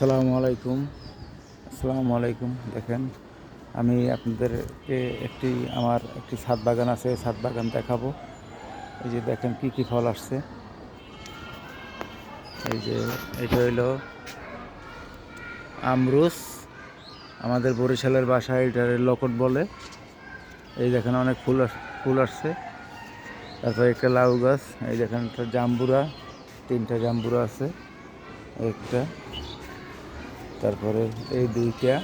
আসসালামু আলাইকুম। আসসালামু আলাইকুম। দেখেন, আমি আপনাদেরকে একটি, আমার একটি ছাদ বাগান আছে ছাদ বাগান দেখাবো। এই যে দেখেন কি কি ফল আসছে। এই যে, এটা হইল আমরুস, আমাদের বরিশালের বাসায় এটার লকট বলে। এই দেখেন অনেক ফুল ফুল আসছে। তারপরে একটা লাউ গাছ, এই দেখেন একটা জাম্বুরা, তিনটা জাম্বুরা আছে, একটা। তারপরে এই দুইটা,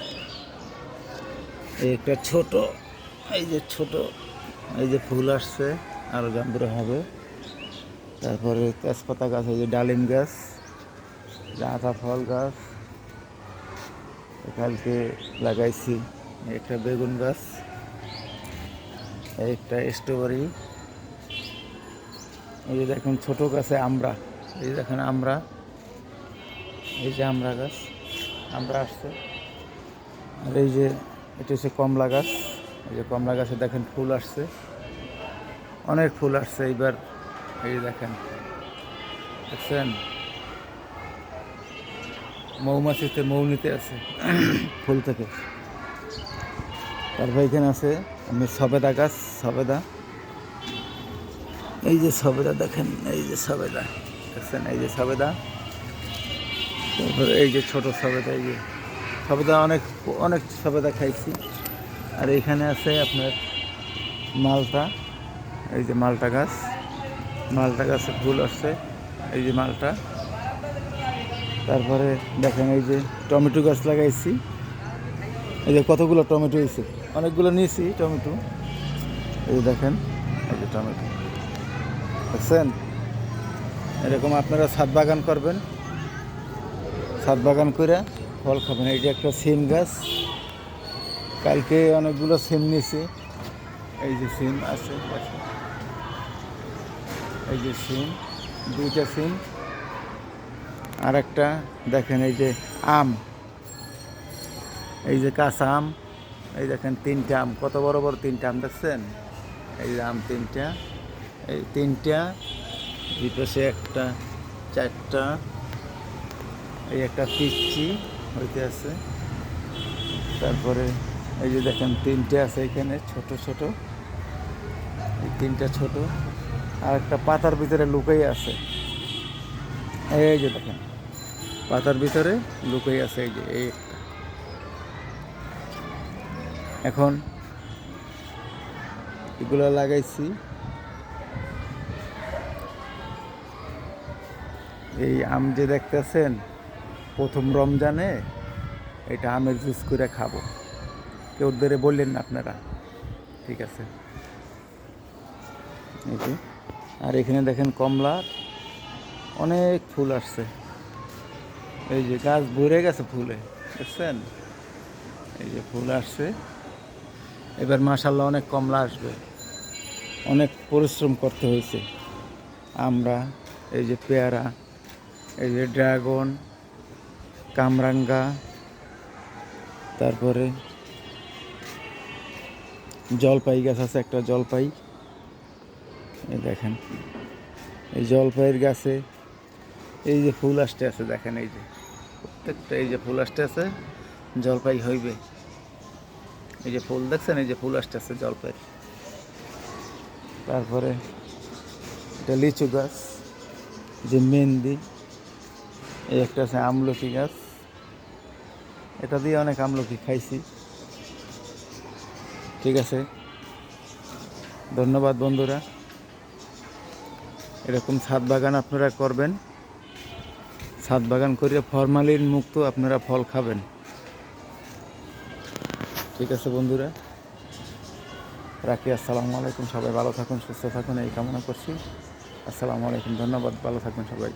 এই একটা ছোট, এই যে ছোট, এই যে ফুল আসছে আরও জাম্বুরা হবে। তারপরে তেজপাতা গাছ, এই যে ডালিম গাছ আতা ফল গাছ কালকে লাগাইছি একটা বেগুন গাছ একটা স্ট্রবেরি, এই যে দেখুন ছোট গাছে আমরা, এই দেখেন আমরা, এই যে আমরা গাছ। আমরা আসছে। আর এই যে, এটা হচ্ছে কমলা গাছ। এই যে কমলা গাছে দেখেন ফুল আসছে। অনেক ফুল আসছে এইবার। এই দেখেন, দেখছেন? মৌমাছিতে মৌ নিতে আছে। ফুল থেকে। তারপর এখানে আছে, আমি সবেদা গাছ, সবেদা। এই যে সবেদা, দেখেন, এই যে সবেদা। দেখছেন? এই যে সবেদা। তারপরে এই যে ছোট সবেদা, এই যে সবেদা অনেক অনেক সবেদা খাইছি। আর এখানে আছে আপনার মালটা, এই যে মালটা গাছ। মালটা গাছে ফুল আসছে, এই যে মালটা। তারপরে দেখেন এই যে টমেটো গাছ লাগাইছি। এই যে কতগুলো টমেটো হয়েছে? অনেকগুলো নিয়েছি টমেটো। এই দেখেন, এই যে টমেটো। দেখছেন? এরকম আপনারা ছাদ বাগান করবেন। ছাদ বাগান করে ফল খাবেন। যে একটা সিম গাছ। কালকে অনেকগুলো সিম নিয়েছি এই যে সিম আছে। এই যে সিম, দুইটা সিম। আর একটা দেখেন এই যে আম। এই যে কাঁচা আম। এই দেখেন তিনটা আম। কত বড় বড় তিনটা আম দেখছেন? এই যে আম তিনটা। এই তিনটা দুই পাশে একটা, চারটা। এই একটা পিচ্ছি হইতে আছে। তারপরে এই যে দেখেন, তিনটে আছে এখানে, ছোট ছোট। এই তিনটা ছোট। আর একটা পাতার ভিতরে লুকাই আছে। এই যে দেখেন, পাতার ভিতরে লুকাই আছে এই যে, এই এখন এগুলো লাগাইছি। এই আম যে দেখতেছেন প্রথম রমজানে এটা আমের জুস করে খাব। কেউ ধরে বললেন না আপনারা। ঠিক আছে। আর এখানে দেখেন কমলার অনেক ফুল আসছে। এই যে গাছ ভরে গেছে ফুলে বুঝছেন এই যে ফুল আসছে। এবার মাসাল্লাহ অনেক কমলা আসবে। অনেক পরিশ্রম করতে হয়েছে। আমরা, এই যে পেয়ারা, এই যে ড্রাগন কামরাঙ্গা, তারপরে জলপাই গাছ আছে, একটা জলপাই। এই দেখেন, এই জলপাইয়ের গাছে এই যে ফুল আসতে আছে, দেখেন এই যে, প্রত্যেকটা এই যে ফুল আসতে আছে, জলপাই হইবে। এই যে ফুল দেখছেন, এই যে ফুল আসতে আছে জলপাই তারপরে এটা লিচু গাছ, যে মেহেন্দি, এই একটা আছে আমলকি গাছ। এটা দিয়ে অনেক আমলকি খাইছি। ঠিক আছে। ধন্যবাদ বন্ধুরা। এরকম ছাদ বাগান আপনারা করবেন। ছাদ বাগান করে ফরমালিন মুক্ত আপনারা ফল খাবেন। ঠিক আছে বন্ধুরা। রাখি, আসসালামু আলাইকুম। সবাই ভালো থাকুন, সুস্থ থাকুন, এই কামনা করছি। আসসালামু আলাইকুম। ধন্যবাদ। ভালো থাকবেন সবাই।